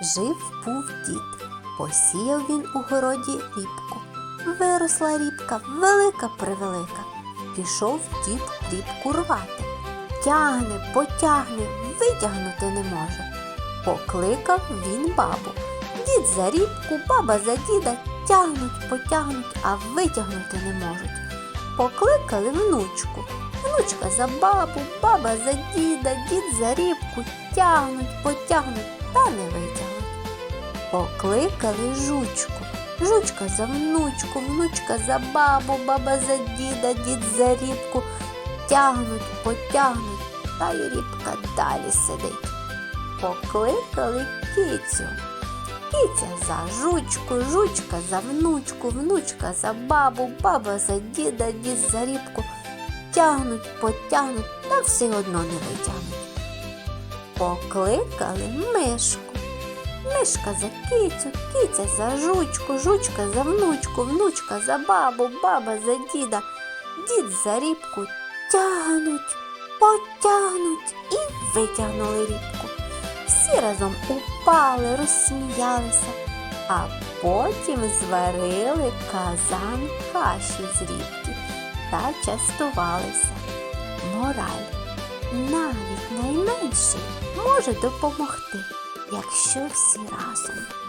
Жив був дід. Посіяв він у городі рібку. Виросла рібка велика превелика. Пішов дід рібку рвати. Тягне, потягне, витягнути не може. Покликав він бабу. Дід за рібку, баба за діда тягнуть, потягнуть, а витягнути не можуть. Покликали внучку. Внучка за бабу, баба за діда, дід за рібку тягнуть, потягнуть та не витягнуть. Покликали жучку. Жучка за внучку, внучка за бабу, баба за діда, дід за рібку. Тягнуть, потягнуть, та й рібка далі сидить. Покликали кицю. Киця за жучку, жучка за внучку, внучка за бабу, баба за діда, дід за рібку. Тягнуть, потягнуть, та все одно не витягнуть. Покликали мишку. Мишка за кицю, киця за жучку, жучка за внучку, внучка за бабу, баба за діда, дід за рібку. Тягнуть, потягнуть і витягнули рібку. Всі разом упали, розсміялися, а потім зварили казан каші з рібки та частувалися. Мораль. Навіть найменший може допомогти, якщо всі разом.